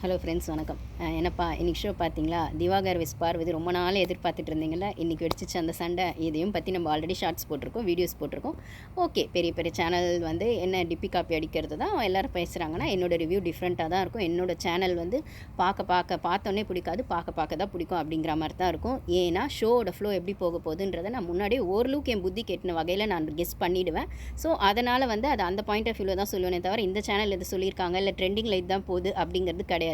Hello friends வணக்கம். என்னப்பா இன்னைக்கு ஷோ பார்த்தீங்களா? திவாகர் விஸ் பார்வதி ரொம்ப நாள் எதிர்பார்த்துட்டு இருந்தீங்கல்ல? இன்றைக்கி வெடிச்சிச்சு அந்த சண்டை. இதையும் பற்றி நம்ம ஆல்ரெடி ஷார்ட்ஸ் போட்டிருக்கோம் வீடியோஸ் போட்டிருக்கோம். ஓகே பெரிய பெரிய சேனல் வந்து என்ன டிப்பி காப்பி அடிக்கிறது தான் எல்லோரும் பேசுகிறாங்கன்னா என்னோட ரிவ்யூ டிஃப்ரெண்ட்டாக தான் இருக்கும். என்னோட சேனல் வந்து பார்க்க பார்க்க பார்த்தோன்னே பிடிக்காது பார்க்க பார்க்க தான் பிடிக்கும் அப்படிங்கிற மாதிரி தான் இருக்கும். ஏன்னா ஷோவோட ஃப்ளோ எப்படி போக போகுதுன்றதை நான் முன்னாடியே ஓரளவுக்கு என் புத்தி கெட்டின வகையில் நான் கெஸ் பண்ணிவிடுவேன் ஸோ அதனால் வந்து அது அந்த பாயிண்ட் ஆஃப் வியூவில் தான் சொல்லுவேனே தவிர இந்த சேனல் இது சொல்லியிருக்காங்க இல்லை ட்ரெண்டிங்கில் இதுதான் போகுது அப்படிங்கிறது கிடையாது.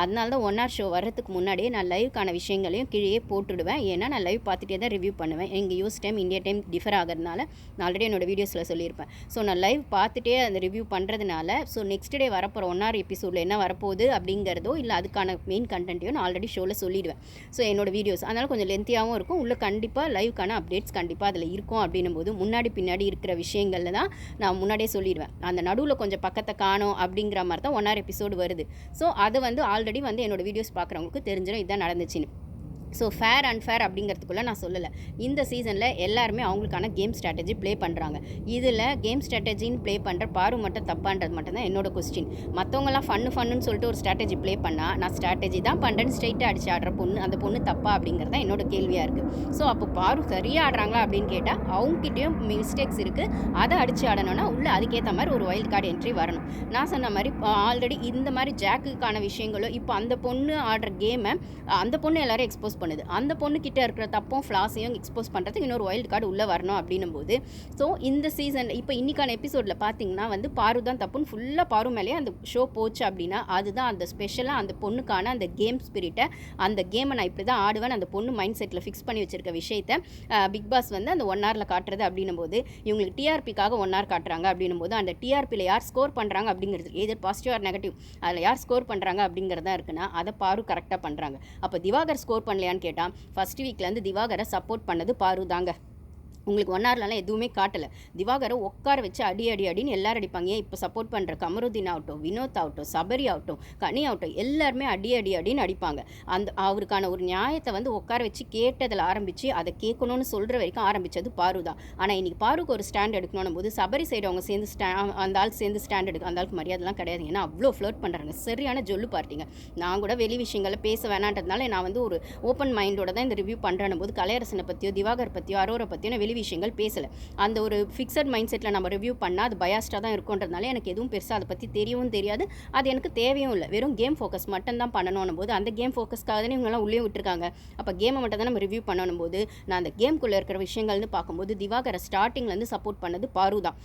அதனால தான் ஒன் ஆர் ஷோ வர்றதுக்கு முன்னாடியே நான் லைவ்க்கான விஷயங்களையும் கீழே போட்டுடுவேன். ஏன்னா நான் லைவ் பார்த்துட்டே தான் ரிவ்யூ பண்ணுவேன். எங்கள் US time India time differ ஆகிறதுனால நான் ஆல்ரெடி என்னோட வீடியோஸில் சொல்லியிருப்பேன். ஸோ நான் லைவ் பார்த்துட்டே அந்த ரிவ்யூ பண்ணுறதுனால ஸோ நெக்ஸ்ட் டே வரப்போகிற ஒன் ஆர் எபிசோடில் என்ன வரப்போகுது அப்படிங்கிறதோ இல்லை அதுக்கான மெயின் கண்டென்ட்டையும் நான் ஆல்ரெடி ஷோவில் சொல்லிடுவேன். ஸோ என்னோட வீடியோஸ் அதனால் கொஞ்சம் லென்த்தியாகவும் இருக்கும். உள்ள கண்டிப்பாக லைவ்க்கான அப்டேட்ஸ் கண்டிப்பாக அதில் இருக்கும் அப்படின்னும் போது முன்னாடி பின்னாடி இருக்கிற விஷயங்களில் தான் நான் முன்னாடியே சொல்லிடுவேன். அந்த நடுவில் கொஞ்சம் பக்கத்தை காணோம் அப்படிங்கிற மாதிரி தான் ஒன் ஆர் எபிசோடு வருது. ஸோ அதை வந்து ஆல்ரெடி வந்து என்னோட வீடியோஸ் பார்க்குறவங்களுக்கு தெரிஞ்சிடும் இதான் நடந்துச்சுன்னு. ஸோ ஃபேர் அண்ட் ஃபேர் அப்படிங்கிறதுக்குள்ளே நான் சொல்லலை. இந்த சீசனில் எல்லாருமே அவங்களுக்கான கேம் ஸ்ட்ராட்டஜி ப்ளே பண்ணுறாங்க இதில் கேம் ஸ்ட்ராட்டஜின்னு ப்ளே பண்ணுற பாரு மட்டும் தப்பான்றது மட்டும் தான் என்னோட கொஸ்டின் மற்றவங்கலாம் ஃபன்னு ஃபன்னுன்னு சொல்லிட்டு ஒரு ஸ்ட்ராட்டஜி ப்ளே பண்ணால் நான் ஸ்ட்ராட்டஜி தான் பண்ணுறேன்னு ஸ்ட்ரைட்டாக அடிச்சு ஆடுற பொண்ணு அந்த பொண்ணு தப்பா அப்படிங்கிறது தான் என்னோட கேள்வியாக இருக்குது ஸோ அப்போ பாரு சரியாக ஆடுறாங்களா அப்படின்னு கேட்டால் அவங்ககிட்டயும் மிஸ்டேக்ஸ் இருக்குது அதை அடிச்சு ஆடணும்னா உள்ளே அதுக்கேற்ற மாதிரி ஒரு வைல்ட் கார்டு என்ட்ரி வரணும். நான் சொன்ன மாதிரி ஆல்ரெடி இந்த மாதிரி ஜாக்குக்கான விஷயங்களோ இப்போ அந்த பொண்ணு ஆடுற கேமை அந்த பொண்ணு எல்லாரும் எக்ஸ்போஸ் பண்ணுது. அந்த பொண்ணுக்கிட்ட இருக்கிற தப்பும் ஃப்ளாஸையும் எக்ஸ்போஸ் பண்ணுறதுக்கு இன்னொரு வைல்ட் கார்டு உள்ளே வரணும் அப்படின்னும் போது ஸோ இந்த சீசன் இப்போ இன்றைக்கான எபிசோடில் பார்த்தீங்கன்னா வந்து பாரு தான் தப்புன்னு ஃபுல்லாக பாரு மேலேயே அந்த ஷோ போச்சு அப்படின்னா அதுதான் அந்த ஸ்பெஷலாக அந்த பொண்ணுக்கான அந்த கேம் ஸ்பிரிட்டை அந்த கேமை நான் இப்படி தான் ஆடுவேன் அந்த பொண்ணு மைண்ட் செட்டில் ஃபிக்ஸ் பண்ணி வச்சிருக்க விஷயத்த பிக் பாஸ் வந்து அந்த ஒன் ஹவரில் காட்டுறது அப்படின்னும் போது இவங்களுக்கு டிஆர்பிக்காக ஒன் ஹவர் காட்டுறாங்க அப்படின்னும் போது அந்த டிஆர்பியில் யார் ஸ்கோர் பண்ணுறாங்க அப்படிங்கிறது எது பாசிட்டிவ் ஆர் நெகட்டிவ் அதில் யார் ஸ்கோர் பண்ணுறாங்க அப்படிங்கிறதா இருக்குன்னா அதை பாரு கரெக்டாக பண்ணுறாங்க அப்போ திவாகர் ஸ்கோர் இல்லையான்னு கேட்டான். ஃபர்ஸ்ட் வீக்லேருந்து திவாகரை சப்போர்ட் பண்ணது பாரு தாங்க உங்களுக்கு ஒன் ஹவர்லலாம் எதுவுமே காட்டலை. திவாகரை உட்கார வச்சு அடி அடி அடின்னு எல்லாரும் அடிப்பாங்க. ஏன் இப்போ சப்போர்ட் பண்ணுற கமருதீன் ஆகட்டும் வினோத் ஆகட்டும் சபரி ஆகட்டும் கனி ஆகட்டும் எல்லாருமே அடி அடி அடின்னு அடிப்பாங்க. அந்த அவருக்கான ஒரு நியாயத்தை வந்து உட்கார வச்சு கேட்டதில் ஆரம்பித்து அதை கேட்கணும்னு சொல்கிற வரைக்கும் ஆரம்பித்தது பாரு தான். ஆனால் இன்றைக்கி பாருக்கு ஒரு ஸ்டாண்ட் எடுக்கணும் போது சபரி சைடு அவங்க சேர்ந்து ஸ்டா அந்த ஆள் சேர்ந்து ஸ்டாண்ட் எடுக்க அந்த ஆளுக்கு மரியாதைலாம் கிடையாது. ஏன்னா அவ்வளோ ஃப்ளோட் பண்ணுறாங்க சரியான ஜொல்லு பார்ட்டிங்க. நான் கூட வெளி விஷயங்களை பேச வேணான்றதுனால நான் வந்து ஒரு ஓப்பன் மைண்டோட தான் இந்த ரிவ்யூ பண்ணுறேன் போது கலையரசனை பற்றியோ திவாகர் பற்றியோ அரோரை பற்றியோ வெளி விஷயங்கள் பேசலை. அந்த ஒரு ஃபிக்ஸட் மைண்ட் செட்டில் நம்ம ரிவ்யூ பண்ணால் அது பயாஸ்டாக தான் இருக்கும்ன்றதுனால எனக்கு எதுவும் பெருசாக அதை பற்றி தெரியவும் தெரியாது. அது எனக்கு தேவையும் இல்லை. வெறும் கேம் ஃபோக்கஸ் மட்டும் தான் பண்ணணும் போது அந்த கேம் ஃபோக்கஸ்க்காக தானே இவங்கெல்லாம் உள்ளே விட்டுருக்காங்க. அப்போ கேமை மட்டும் தான் நம்ம ரிவ்யூ பண்ணணும் போது நான் அந்த கேம்குள்ளே இருக்கிற விஷயங்கள்னு பார்க்கும்போது திவாகரை ஸ்டார்டிங்லேருந்து சப்போர்ட் பண்ணது பாரு தான்.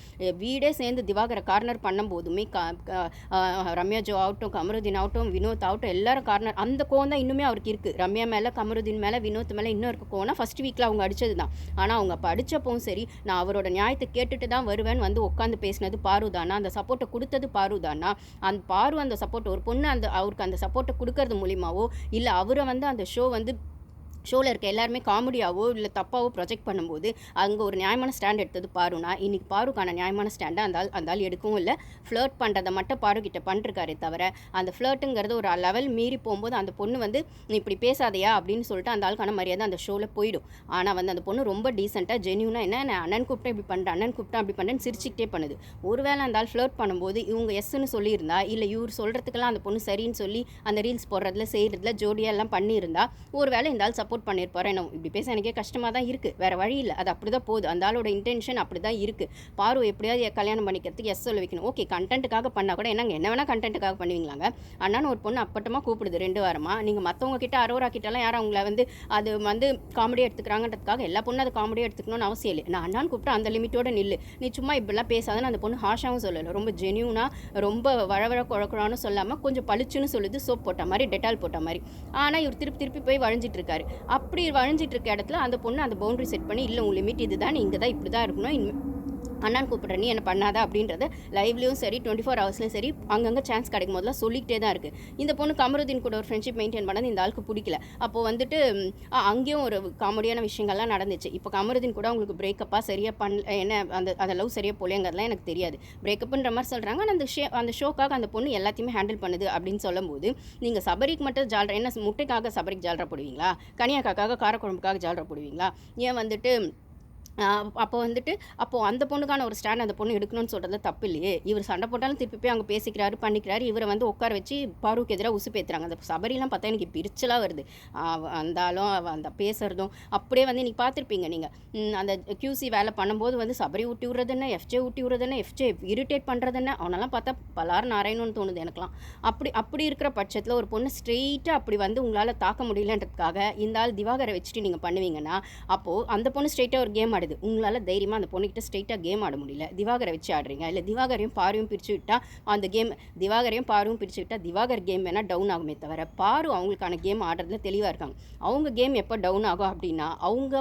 வீடே சேர்ந்து திவாகரை கார்னர் பண்ணும்போதுமே போதுமே ரம்யா ஜோ ஆகட்டும் கமருதீன் ஆகட்டும் வினோத் ஆகட்டும் எல்லாரும் கார்னர் அந்த கோவம் தான் இன்னுமே அவருக்கு இருக்குது ரம்யா மேலே கமருதீன் மேலே வினோத் மேலே இன்னும் இருக்க கோவம்னா ஃபஸ்ட் வீக்கில் அவங்க அடித்தது தான். ஆனால் அவங்க அப்போ அடித்தப்பவும் சரி நான் அவரோட நியாயத்தை கேட்டுட்டு தான் வருவேன் வந்து உட்காந்து பேசினது பாருதானா அந்த சப்போர்ட்டை கொடுத்தது பாருதானா அந்த பாரு அந்த சப்போர்ட் ஒரு பொண்ணு அந்த அவருக்கு அந்த சப்போர்ட்டை கொடுக்கறது மூலிமாவோ இல்லை அவரை வந்து அந்த ஷோ வந்து ஷோவில் இருக்க எல்லாருமே காமெடியாவோ இல்லை தப்பாவோ ப்ரொஜெக்ட் பண்ணும்போது அங்கே ஒரு நியாயமான ஸ்டாண்ட் எடுத்தது பாருனா இன்றைக்கி பாருக்கான நியாயமான ஸ்டாண்டை அந்த ஆள் அந்த ஆள் எடுக்கவும் இல்லை. ஃப்ளர்ட் பண்ணுறதை மட்டும் பாரு பண்ணிருக்காரே தவிர அந்த ஃப்ளர்ட்டுங்கிறது ஒரு லெவல் மீறி போகும்போது அந்த பொண்ணு வந்து நீ இப்படி பேசாதையா? அப்படின்னு சொல்லிட்டு அந்த ஆளுக்கான மரியாதை அந்த ஷோவில் போயிடும். ஆனால் வந்து அந்த பொண்ணு ரொம்ப டீசெண்டாக ஜென்யூனாக என்ன நான் அண்ணன் கூப்பிட்டேன் இப்படி பண்ணுறேன் அண்ணன் கூப்பிட்டேன் அப்படி பண்ணுறேன்னு சிரிச்சிக்கிட்டே பண்ணுது. ஒருவேளை அந்த ஆள் ஃப்ளர்ட் பண்ணும்போது இவங்க எஸ்ன்னு சொல்லியிருந்தா இல்லை இவர் சொல்கிறதுக்கெல்லாம் அந்த பொண்ணு சரின்னு சொல்லி அந்த ரீல்ஸ் போடுறதுல செய்கிறதுல ஜோடியாக எல்லாம் பண்ணியிருந்தா ஒருவேளை இந்த ஆள் சப்போர்ட் பண்ணியிருப்பாரு. என்ன இப்படி பேச எனக்கே கஷ்டமாக தான் இருக்குது வேறு வழி இல்லை. அது அப்படி தான் போகுது. அந்த ஆளோட இன்டென்ஷன் அப்படி தான் இருக்குது பார்வை எப்படியாவது கல்யாணம் பண்ணிக்கிறதுக்கு எஸ் சொல்ல வைக்கணும். ஓகே கண்டென்ட்டுக்காக பண்ணால் கூட என்னங்க என்ன வேணால் கண்டென்ட்டுக்காக பண்ணுவீங்களாங்க? அண்ணான்னு ஒரு பொண்ணு அப்பட்டமாக கூப்பிடுது ரெண்டு வாரமாக நீங்கள் மற்றவங்க கிட்ட அரோரா கிட்டலாம் யாரும் அவங்கள வந்து அது வந்து காமெடியாக எடுத்துக்கிறாங்கன்றதுக்காக எல்லா பொண்ணும் அது காமெடியாக எடுத்துக்கணும்னு அவசியம் இல்லை. நான் அண்ணான்னு கூப்பிட்டு அந்த லிமிட்டோட நில்லு. நீ சும்மா இப்படிலாம் பேசாதன்னு அந்த பொண்ணு ஹாஷாவும் சொல்லலை. ரொம்ப ஜென்யூனாக ரொம்ப வழவழ குழக்குழான்னு சொல்லாமல் கொஞ்சம் பளிச்சுன்னு சொல்லுது. சோப் போட்ட மாதிரி டெட்டால் போட்ட மாதிரி. ஆனால் இவர் திருப்பி திருப்பி போய் வழிஞ்சிட்டு இருக்காரு. அப்படி வழிஞ்சிட்டு இருக்க இடத்துல அந்த பொண்ணு அந்த பவுண்டரி செட் பண்ணி இல்லை உங்கள் லிமிட் இதுதான் இங்கே தான் இப்படி தான் இருக்கணும் அண்ணான் கூப்பிட்ற நீ என்ன பண்ணாத அப்படின்றத லைவ்லேயும் சரி டுவெண்ட்டி ஃபோர் ஹவர்ஸ்லையும் சரி அங்கங்கே சான்ஸ் கிடைக்கும் போதெல்லாம் சொல்லிக்கிட்டே தான் இருக்குது இந்த பொண்ணு கமருதீன் கூட ஒரு ஃப்ரெண்ட்ஷிப் மெயின்டைன் பண்ணது இந்த ஆளுக்கு பிடிக்கல. அப்போது வந்துட்டு அங்கேயும் ஒரு காமெடியான விஷயங்கள்லாம் நடந்துச்சு. இப்போ கமருதீன் கூட அவங்களுக்கு பிரேக்கப்பாக சரியாக பண்ணல என்ன அந்த அந்த லவ் சரியாக போலேங்கிறதுலாம் எனக்கு தெரியாது. பிரேக்கப்புன்ற மாதிரி சொல்கிறாங்க ஆனால் அந்த ஷே அந்த ஷோக்காக அந்த பொண்ணு எல்லாத்தையுமே ஹேண்டில் பண்ணுது அப்படின்னு சொல்லும்போது நீங்கள் சபரிக்கு மட்டும் ஜால்ரா என்ன முட்டைக்காக சபரிக்கு ஜால்ரா போடுவீங்களா? கனியாக்காக்காக காரக்குழம்புக்காக ஜால்ரா போடுவீங்களா? ஏன் வந்துட்டு அப்போ வந்துட்டு அப்போது அந்த பொண்ணுக்கான ஒரு ஸ்டாண்ட் அந்த பொண்ணு எடுக்கணும்னு சொல்கிறது தப்பு இல்லையே. இவர் சண்டை போட்டாலும் திருப்பி போய் அங்கே பேசிக்கிறாரு பண்ணிக்கிறாரு. இவரை வந்து உட்கார வச்சு பாருக்கு எதிராக உசு பேத்துறாங்க அந்த சபரிலாம் பார்த்தா எனக்கு பிரிச்சலாக வருது. வந்தாலும் அந்தாலும் அந்த பேசுகிறதும் அப்படியே வந்து இன்றைக்கி பார்த்துருப்பீங்க நீங்கள் அந்த கியூசி வேலை பண்ணும்போது வந்து சபரி ஊட்டி விடுறது என்ன? எஃப்ஜே ஊட்டி விடுறது என்ன? எஃப்ஜே இரிட்டேட் பண்ணுறது என்ன? அவனெல்லாம் பார்த்தா பலார் நாராயணும்னு தோணுது எனக்குலாம் அப்படி அப்படி இருக்கிற பட்சத்தில் ஒரு பொண்ணு ஸ்ட்ரெயிட்டாக அப்படி வந்து உங்களால் தாக்க முடியலன்றதுக்காக இந்த ஆள் திவாகரை வச்சுட்டு நீங்கள் பண்ணுவீங்கன்னா அப்போது அந்த பொண்ணு ஸ்ட்ரெயிட்டாக ஒரு கேம் ஆடுது. உங்களால் தைரியமாக அந்த பொண்ணுக்கிட்ட ஸ்ட்ரெயிட்டாக கேம் ஆட முடியல. திவாகரை வச்சு ஆடுறீங்க. இல்லை திவாகரையும் பாருவும் பிரித்து விட்டா அந்த கேம் திவாகரையும் பாரும் பிரித்து விட்டால் திவாகர் கேம் வேணால் டவுன் ஆகுமே தவிர பாரு அவங்களுக்கான கேம் ஆடுறதுல தெளிவாக இருக்காங்க. அவங்க கேம் எப்போ டவுன் ஆகும் அப்படின்னா அவங்க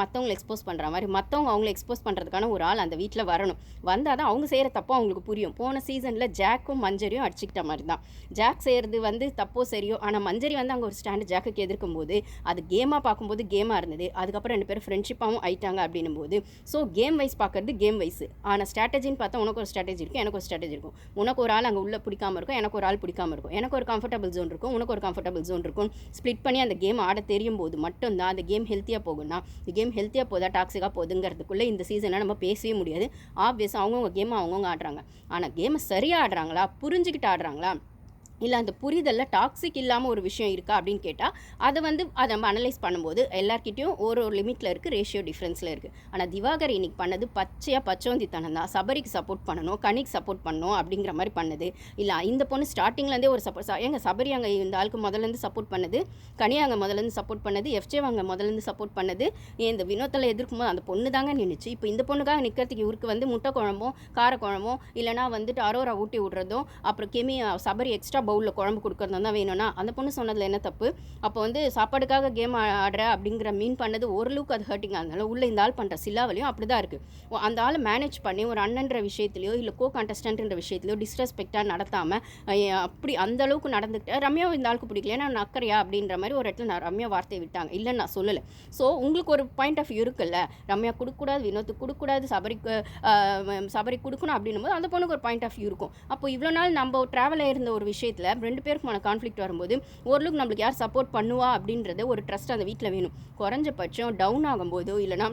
மற்றவங்களை எக்ஸ்போஸ் பண்ணுற மாதிரி மற்றவங்க அவங்கள எக்ஸ்போஸ் பண்ணுறதுக்கான ஒரு ஆள் அந்த வீட்டில் வரணும். வந்தால் தான் அவங்க செய்கிற தப்போ அவங்களுக்கு புரியும். போன சீசனில் ஜாக்கும் மஞ்சரியும் அடிச்சுக்கிட்ட மாதிரி தான். ஜாக் செய்கிறது வந்து தப்போ சரியோ ஆனால் மஞ்சரி வந்து அங்கே ஒரு ஸ்டாண்டு ஜாக்குக்கு எதிர்க்கும் போது அது கேமாக பார்க்கும்போது கேமாக இருந்தது. அதுக்கப்புறம் ரெண்டு பேரும் ஃப்ரெண்ட்ஷிப்பாகவும் ஆயிட்டாங்க. அப்படின்னும் போது ஸோ கேம் வைஸ் பார்க்கறது கேம் வைஸ் ஆனால் ஸ்ட்ராட்டஜின்னு பார்த்தா உனக்கு ஒரு ஸ்ட்ராட்டஜி இருக்கும் எனக்கு ஒரு ஸ்ட்ராட்டஜி இருக்கும். உனக்கு ஒரு ஆள் அங்கே உள்ள பிடிக்காம இருக்கும் எனக்கு ஒரு ஆள் பிடிக்காம இருக்கும். எனக்கு ஒரு கம்ஃபர்டபுள் ஜோன் இருக்கும் உனக்கு ஒரு கம்ஃபர்டபுள் ஜோன் இருக்கும். ஸ்ப்ளிட் பண்ணி அந்த கேம் ஆட தெரியும் போது மட்டும்தான் அந்த கேம் ஹெல்த்தியாக போகும்னா இந்த கேம் ஹெல்த்தியாக போதா டாக்ஸிக்காக போகுதுங்கிறதுக்குள்ளே இந்த சீசனை நம்ம பேசவே முடியாது. ஆப்வியஸ் அவங்கவுங்க கேம் அவங்கவுங்க ஆடுறாங்க. ஆனால் கேமை சரியாக ஆடுறாங்களா? புரிஞ்சுக்கிட்டு ஆடுறாங்களா? இல்லை அந்த புரிதலில் டாக்ஸிக் இல்லாமல் ஒரு விஷயம் இருக்கா அப்படின்னு கேட்டால் அதை வந்து அதை நம்ம அனலைஸ் பண்ணும்போது எல்லாருக்கிட்டையும் ஒரு ஒரு லிமிட்டில் இருக்குது ரேஷியோ டிஃப்ரென்ஸில் இருக்குது ஆனால் திவாகர் இன்னைக்கு பண்ணது பச்சையாக பச்சோந்தித்தனம் தான். சபரிக்கு சப்போர்ட் பண்ணணும் கனிக்கு சப்போர்ட் பண்ணணும் அப்படிங்கிற மாதிரி பண்ணது. இல்லை இந்த பொண்ணு ஸ்டார்டிங்லேருந்தே ஒரு சப்போர்ட் எங்க சபரி அங்கே இந்த ஆளுக்கு முதல்லேருந்து சப்போர்ட் பண்ணது கனியா அங்கே முதல்லேருந்து சப்போர்ட் பண்ணது எஃப்ஜே அங்கே முதல்லேருந்து சப்போர்ட் பண்ணது. இந்த வினோத்தில் எதிர்க்கும் போது அந்த பொண்ணு தாங்க நின்றுச்சு இப்போ இந்த பொண்ணுக்காக நிற்கிறதுக்கு இவருக்கு வந்து முட்டை குழம்பும் கார குழம்பும் இல்லைனா வந்துட்டு அரோரா ஊட்டி விடுறதும் அப்புறம் கெமி சபரி எக்ஸ்ட்ரா பவுலில் குழம்பு கொடுக்கறதும் தான் வேணும்னா அந்த பொண்ணு சொன்னதில் என்ன தப்பு? அப்போ வந்து சாப்பாடுக்காக கேம் ஆடுற அப்படிங்கிற மீன் பண்ணது ஓரளவுக்கு அது ஹர்ட்டிங்காக இருந்தாலும் உள்ளே இந்த ஆள் பண்ணுற சில்லாவிலையும் அப்படி தான் இருக்குது அந்த ஆளை மேனேஜ் பண்ணி ஒரு அண்ணன்ற விஷயத்துலையோ இல்லை கோ கண்டஸ்டன்ட்ன்ற விஷயத்துலையோ டிஸ்ரெஸ்பெக்டாக நடத்தாமல் அப்படி அந்த அளவுக்கு நடந்துக்கிட்டேன் ரம்யா இந்த ஆளுக்கு பிடிக்கல ஏன்னா நான் அக்கறையா அப்படின்ற மாதிரி ஒரு இடத்துல நான் ரம்யா வார்த்தையை விட்டாங்க. இல்லைன்னு நான் சொல்லலை. ஸோ உங்களுக்கு ஒரு பாயிண்ட் ஆஃப் வியூ இருக்குல்ல? ரம்யா கொடுக்கூடாது வினோத்துக்கு கொடுக்கூடாது சபரிக்கு சபரி கொடுக்கணும் அப்படின்னும் போது அந்த பொண்ணுக்கு ஒரு பாயிண்ட் ஆஃப் வியூ இருக்கும். அப்போ இவ்வளோ நாள் நம்ம ட்ராவல் இருந்த ஒரு விஷயத்தில் ரெண்டு பேருக்குமான கான்ஃப்ளிக்ட் வரும்போது ஓரளவுக்கு நம்மளுக்கு யார் சப்போர்ட் பண்ணுவா அப்படின்றது ஒரு ட்ரஸ்ட் அந்த வீட்டில் வேணும். குறைஞ்சபட்சம் டவுன் ஆகும்போதோ இல்லைனா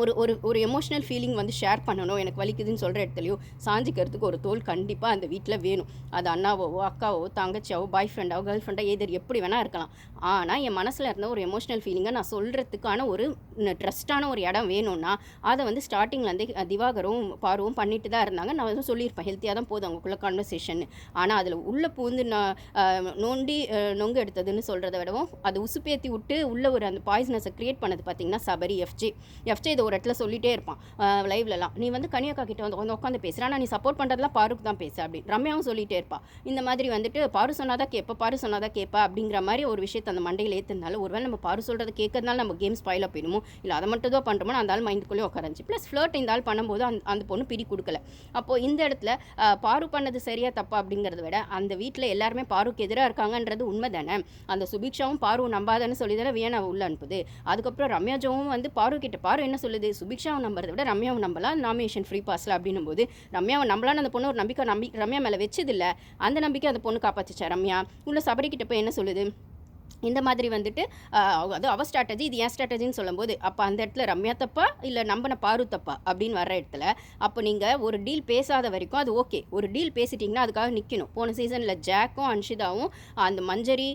ஒரு ஒரு ஒரு எமோஷனல் ஃபீலிங் வந்து ஷேர் பண்ணணும் எனக்கு வலிக்குதுன்னு சொல்கிற இடத்துலையோ சாஞ்சிக்கிறதுக்கு ஒரு தோல் கண்டிப்பாக அந்த வீட்டில் வேணும். அது அண்ணாவோ அக்காவோ தங்கச்சியாவோ பாய் ஃப்ரெண்டாவோ கேர்ள் ஃப்ரெண்டாக எதிர் எப்படி வேணால் இருக்கலாம். ஆனால் என் மனசில் இருந்த ஒரு எமோஷ்னல் ஃபீலிங்கை நான் சொல்கிறதுக்கான ஒரு ட்ரஸ்டான ஒரு இடம் வேணும்னா அதை வந்து ஸ்டார்டிங்லேருந்து திவாகரும் பார்வும் பண்ணிட்டு தான் இருந்தாங்க. நான் வந்து சொல்லியிருப்பேன் ஹெல்த்தியாக தான் போதும் அவங்களுக்குள்ள கான்வர்சேஷன் ஆனால் அதில் உள்ளே பூந்து நான் நோண்டி நொங்கு எடுத்ததுன்னு சொல்கிறத விடவும் அது உசுப்பேத்தி விட்டு உள்ள ஒரு அந்த பாய்ஸ்னஸை க்ரியேட் பண்ணது பார்த்தீங்கன்னா சபரி எஃப்ஜே எஃப்ஜே இதை ஒரு இடத்துல சொல்லிகிட்டே இருப்பான் லைவ்லலாம் நீ வந்து கனியக்கா கிட்ட வந்து வந்து உட்காந்து பேசுகிற ஆனால் நீ சப்போர்ட் பண்ணுறதுலாம் பாருக்கு தான் பேசு அப்படின்னு. ரம்யாவும் சொல்லிகிட்டே இருப்பா. இந்த மாதிரி வந்துட்டு பாரு சொன்னாதான் கேட்பா பாரு சொன்னாதான் கேட்பா அப்படிங்கிற மாதிரி ஒரு விஷயத்தை அந்த மண்டையில் ஏற்றுனால ஒருவேளை நம்ம பாரு சொல்கிறத கேட்கறதுனால நம்ம கேம் ஸ்பாயில் போயிடுமோ? இல்லை அதை மட்டும் தான் பண்ணுறோமோ அந்த ஆள் மைண்டுக்குள்ளே உட்காரஞ்சி ப்ளஸ் ஃப்ளர்ட் இந்த ஆள் பண்ணும்போது அந்த அந்த பொண்ணு பிடி கொடுக்கல. அப்போ இந்த இடத்துல பாரு பண்ணது சரியா தப்பா அப்படிங்கிறத விட அந்த வீட்டில் எல்லாருமே பாருக்கு எதிராக இருக்காங்கன்றது உண்மை தானே? அந்த சுபிக்ஷாவும் பாரு நம்பாதன்னு சொல்லி தானே வியனா உள்ள அனுப்புது. அதுக்கப்புறம் ரம்யா ஜோவும் வந்து பாரு கிட்ட பாரு என்ன சொல்லுது? சுபிக்ஷாவை நம்புறதை விட ரம்யாவை நம்பலாம். நாமினேஷன் ஃப்ரீ பாஸில் அப்படின்னும் போது ரம்யாவை நம்பலான்னு அந்த பொண்ணு ஒரு நம்பிக்கை நம்பி ரம்யா மேலே வச்சதில்ல. அந்த நம்பிக்கை அந்த பொண்ணு காப்பாற்றிச்சா ரம்யா? உள்ள சபரி கிட்ட போய் என்ன சொல்லுது? இந்த மாதிரி வந்துட்டு அது அவ ஸ்ட்ராட்டஜி இது ஏன் ஸ்ட்ராட்டஜின்னு சொல்லும்போது அப்போ அந்த இடத்துல ரம்யா தப்பா இல்லை நம்பின பாரு தப்பா அப்படின்னு வர இடத்துல அப்போ நீங்கள் ஒரு டீல் பேசாத வரைக்கும் அது ஓகே ஒரு டீல் பேசிட்டிங்கன்னா அதுக்காக நிற்கணும் போன சீசனில் ஜாக்கும் அன்ஷிதாவும் அந்த மஞ்சரி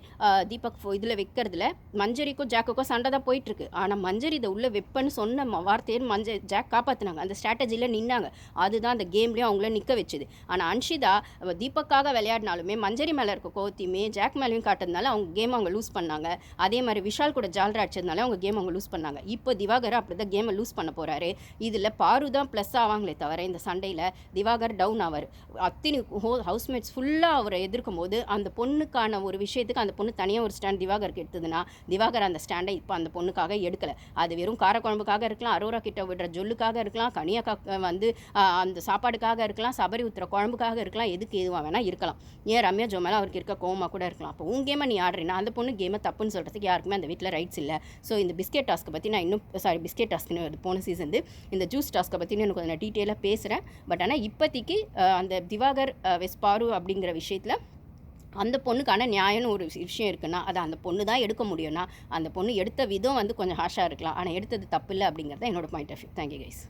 தீபக் இதில் வைக்கிறதுல மஞ்சரிக்கும் ஜாக்குக்கும் சண்டை தான் போயிட்டுருக்கு. ஆனால் மஞ்சரி இதை உள்ளே வெப்பன்னு சொன்ன வார்த்தையை மஞ்ச ஜாக் காப்பாற்றினாங்க அந்த ஸ்ட்ராட்டஜியில் நின்னாங்க. அதுதான் அந்த கேம்லேயும் அவங்கள நிற்க வச்சுது. ஆனால் அன்ஷிதா தீபக்காக விளையாடினாலுமே மஞ்சரி மேலே இருக்க கோத்தியுமே ஜாக் மேலேயும் காட்டுறதுனால அவங்க கேம் அவங்க லூஸ் பண்ணாங்க. அதே மாதிரி விஷால் கூட ஜால்ரா அடிச்சதுனால அவங்க கேம் அவங்க லூஸ் பண்ணாங்க. இப்போ திவாகர் அப்படி தான் கேமை லூஸ் பண்ண போகிறாரு இதில் பாரு தான் ப்ளஸ் ஆவாங்களே தவிர இந்த சண்டையில் திவாகர் டவுன் ஆவார். அத்தினி ஹோ ஹவுஸ்மேட்ஸ் ஃபுல்லாக அவரை எதிர்க்கும் போது அந்த பொண்ணுக்கான ஒரு விஷயத்துக்கு அந்த பொண்ணு தனியாக ஒரு ஸ்டாண்ட் திவாகருக்கு எடுத்ததுன்னா திவாகர் அந்த ஸ்டாண்டை இப்போ அந்த பொண்ணுக்காக எடுக்கலை. அது வெறும் காரக்குழம்புக்காக இருக்கலாம் அரோரா கிட்ட விடுற ஜொல்லுக்காக இருக்கலாம் கனியாக்கா வந்து அந்த சாப்பாடுக்காக இருக்கலாம் சபரி ஊத்துற குழம்புக்காக இருக்கலாம் எதுக்கு எதுவாக வேணால் இருக்கலாம். ஏன் ரம்யா ஜோமேலாம் அவருக்கு இருக்க கோவமாக கூட இருக்கலாம். அப்போ உன் கேமை நீ ஆடுறீன்னா அந்த பொண்ணு கேமை தப்புன்னு சொல்கிறதுக்கு யாருக்குமே அந்த வீட்டில் ரைட்ஸ் இல்லை. ஸோ இந்த பிஸ்கெட் டாஸ்க்கை பற்றி நான் இன்னும் சாரி பிஸ்கெட் டாஸ்க்னு வருது போன சீசன் இந்த ஜூஸ் டாஸ்க்கை பற்றி எனக்கு கொஞ்சம் டீட்டெயிலாக பேசுகிறேன் பட் ஆனால் இப்போதைக்கு அந்த திவாகர் வெஸ்பாரு வெஸ் பாரு அப்படிங்கிற விஷயத்தில் அந்த பொண்ணுக்கான நியாயம்னு ஒரு விஷயம் இருக்குன்னா அதை அந்த பொண்ணு தான் எடுக்க முடியும்னா அந்த பொண்ணு எடுத்த விதம் வந்து கொஞ்சம் ஹாஷாக இருக்கலாம். ஆனால் எடுத்தது தப்பு இல்லை அப்படிங்கிறது தான் என்னோட point of view thank you guys